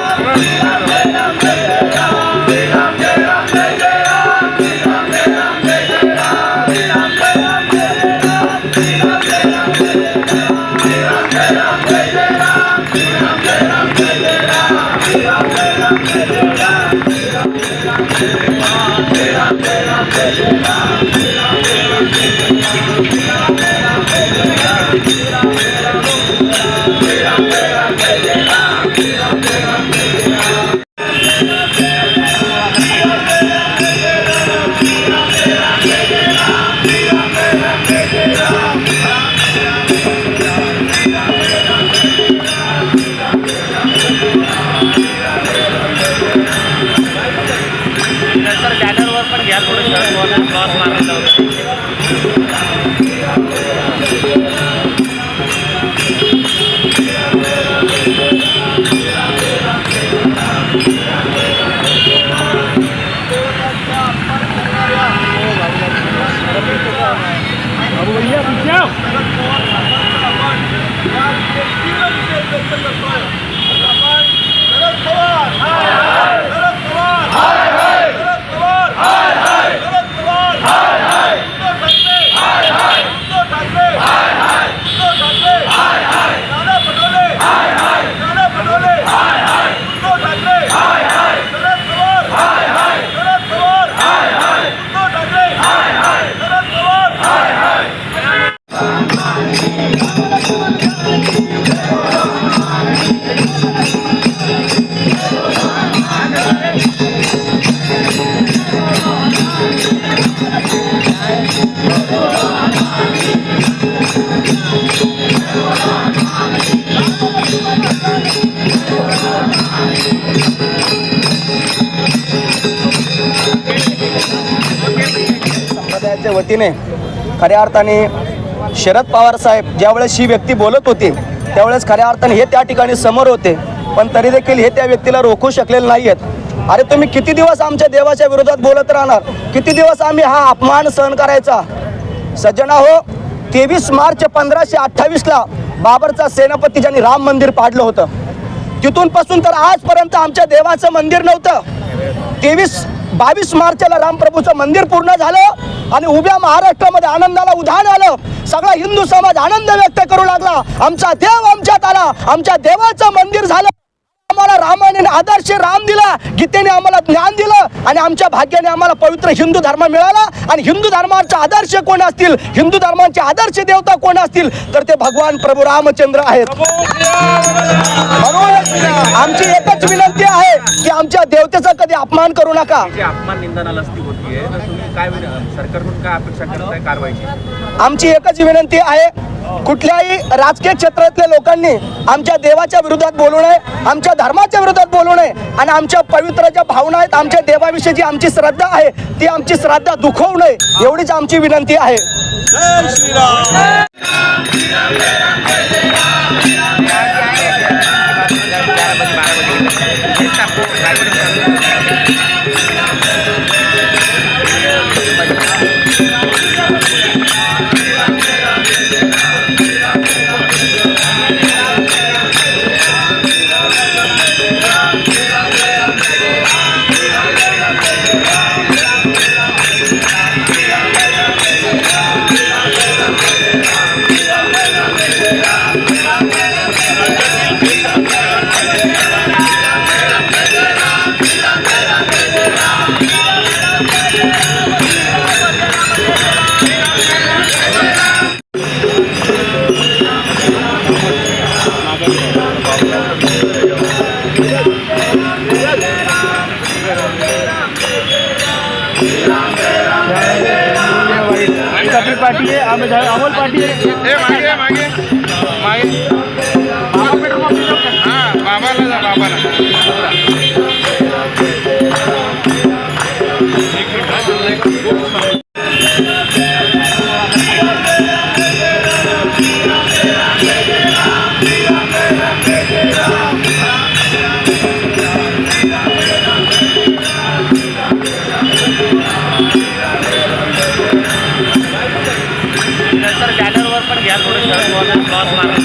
नंतर पवार संप्रदायाच्या वतीने खऱ्या अर्थाने शरद पवार साहेब ज्यावेळेस ही व्यक्ती बोलत होती त्यावेळेस खऱ्या अर्थाने हे त्या ठिकाणी समोर होते. पण तरी देखील हे त्या व्यक्तीला रोखू शकलेले नाही आहेत अरे तुम्ही किती दिवस आमच्या देवाच्या विरोधात बोलत राहणार? किती दिवस आम्ही हा अपमान सहन करायचा? सज्जना हो तेवीस मार्च पंधराशे अठ्ठावीसला बाबरचा सेनापती ज्यांनी राम मंदिर पाडलं होतं. तिथून पासून तर आजपर्यंत आमच्या देवाचं मंदिर नव्हतं. तेवीस बावीस मार्चला रामप्रभूचं मंदिर पूर्ण झालं आणि उभ्या महाराष्ट्रामध्ये आनंदाला उधाण आलं. सगळा हिंदू समाज आनंद व्यक्त करू लागला. आमचा देव आमच्यात आला. आमच्या देवाचं मंदिर झालं. आम्हाला रामाने आदर्श राम दिला गीतेने आम्हाला ज्ञान दिलं आणि आमच्या भाग्याने आम्हाला पवित्र हिंदू धर्म मिळाला. आणि हिंदू धर्माचे आदर्श कोण असतील? हिंदू धर्माचे आदर्श देवता कोण असतील? तर ते भगवान प्रभू रामचंद्र आहेत. म्हणून आमची एकच विनंती आहे की आमच्या देवतेचा कधी अपमान करू नका. अपमान निंदनाला आमची एकच विनंती आहे कुठल्याही राजकीय क्षेत्रातल्या लोकांनी आमच्या देवाच्या विरोधात बोलू नये. आमच्या धर्माच्या विरोधात बोलू नये. आणि आमच्या पवित्र ज्या भावना आहेत आमच्या देवाविषयी जी आमची श्रद्धा आहे ती आमची श्रद्धा दुखवू नये. एवढीच आमची विनंती आहे. पार्टी आहे अमोल पार्टी ए मागे मागे. मागे. बाबाला जा बाबाला नंतर बॅनरवर पण घ्या थोडं. शरद पवार क्रॉस मारायला